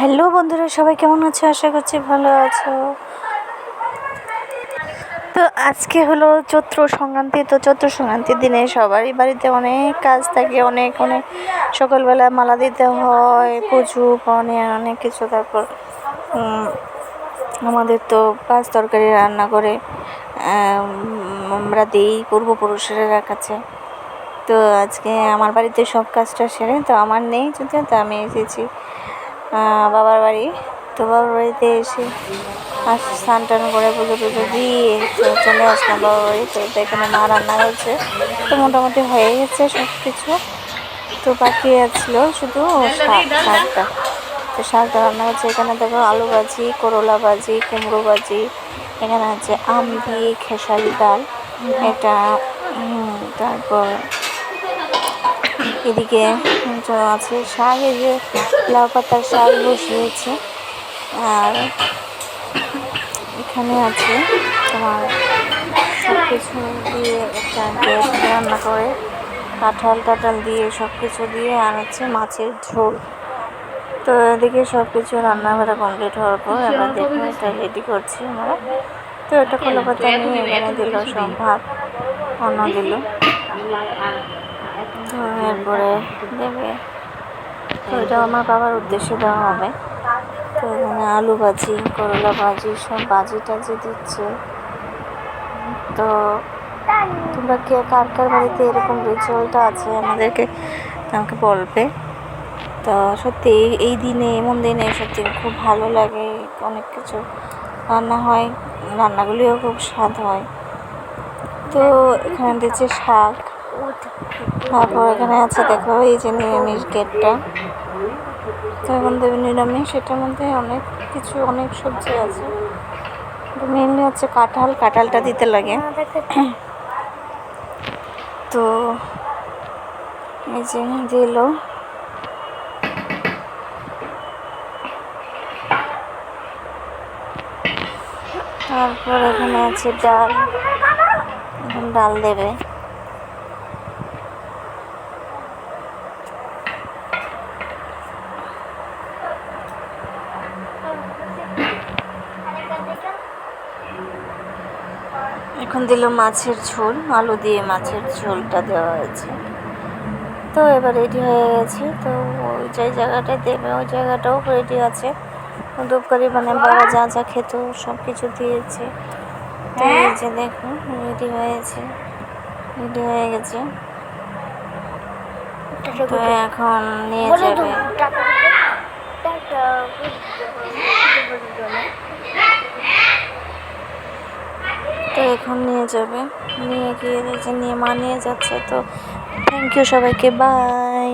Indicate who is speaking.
Speaker 1: Hello বন্ধুরা, সবাই কেমন আছো? আশা করছি ভালো আছো। তো আজকে হলো চৈত্র সংক্রান্তি, তো চৈত্র সংক্রান্তির দিনে সবারই বাড়িতে অনেক কাজ থাকে, অনেক অনেক। সকালবেলা মালা দিতে হয়, পুজো পানে অনেক কিছু। তারপর আমাদের তো পাঁচ তরকারি রান্না করে আমরা দিই, পূর্বপুরুষেরা কাছে তো আজকে আমার বাড়িতে সব কাজটা সেরে, তো আমার নেই যদিও, তো আমি এসেছি। বাবার বাড়ি। তো বাবার বাড়িতে এসে আর স্নান টান করে পুজো টুজো দিয়ে চলে আসলাম বাবার বাড়ি। তো এখানে মা রান্না হয়েছে তো মোটামুটি হয়ে গেছে সব কিছু তো বাকি আছিল শুধু শাক, শাকটা। তো শাকটা রান্না হচ্ছে এখানে দেখো আলু ভাজি, করলা ভাজি, কুমড়ো ভাজি। এখানে আছে আম দিয়ে খেসারি ডাল। এটা তারপর এদিকে আছে শাক এই যে লাউ পাতার শাক বসিয়েছে। আর এখানে আছে তোমার সব কিছু দিয়ে একটা গ্যাস রান্না করে, কাঁঠাল টাঠাল দিয়ে সব কিছু দিয়ে, আর হচ্ছে মাছের ঝোল। তো এদিকে সব কিছু রান্না করা কমপ্লিট হওয়ার পর আমরা দেখো এটা রেডি করছি আমরা তো এটা কোনো কথা নিয়ে এখানে দিল সব ভাত অন্য দিল। এরপরে দেবে। তো আমার বাবার উদ্দেশ্যে দেওয়া হবে। তো এখানে আলু ভাজি, করলা ভাজি, সব ভাজি টাজি দিচ্ছে। তো তোমরা কে, কার কার বাড়িতে এরকম রিচুয়ালটা আছে আমাদেরকে আমাকে বলবে। তো সত্যি এই দিনে, এমন দিনে সত্যি খুব ভালো লাগে, অনেক কিছু রান্না হয়। রান্নাগুলিও খুব স্বাদ হয়। তো এখানে দিচ্ছে শাক। তারপর এখানে আছে, দেখো, এই যে নিরামিষ গেটটা। তো এখন দেবে নিরামিষ, এটার মধ্যে অনেক কিছু, অনেক সবজি আছে। মেনলি হচ্ছে কাঁঠাল, কাঁঠালটা দিতে লাগে। তো এই যে দিল। তারপর এখানে আছে ডাল। এখন ডাল দেবে। এখন দিল মাছের ঝোল আলু দিয়ে মাছের ঝোলটা দেওয়া হয়েছে। তো এবার রেডি হয়ে গেছে তো ওই যে জায়গাটায় দেবে ওই জায়গাটাও রেডি আছে। ধূপকারি মানে বাবা যা যা খেত সব কিছু দিয়েছে। তো এই যে দেখো রেডি হয়েছে রেডি হয়ে গেছে। তো এখন নিয়ে যাবে। তো এখন নিয়ে যাবে। নিয়ে গিয়ে দেখছে নিয়ে মা নিয়ে যাচ্ছে, তো থ্যাংক ইউ সবাইকে বাই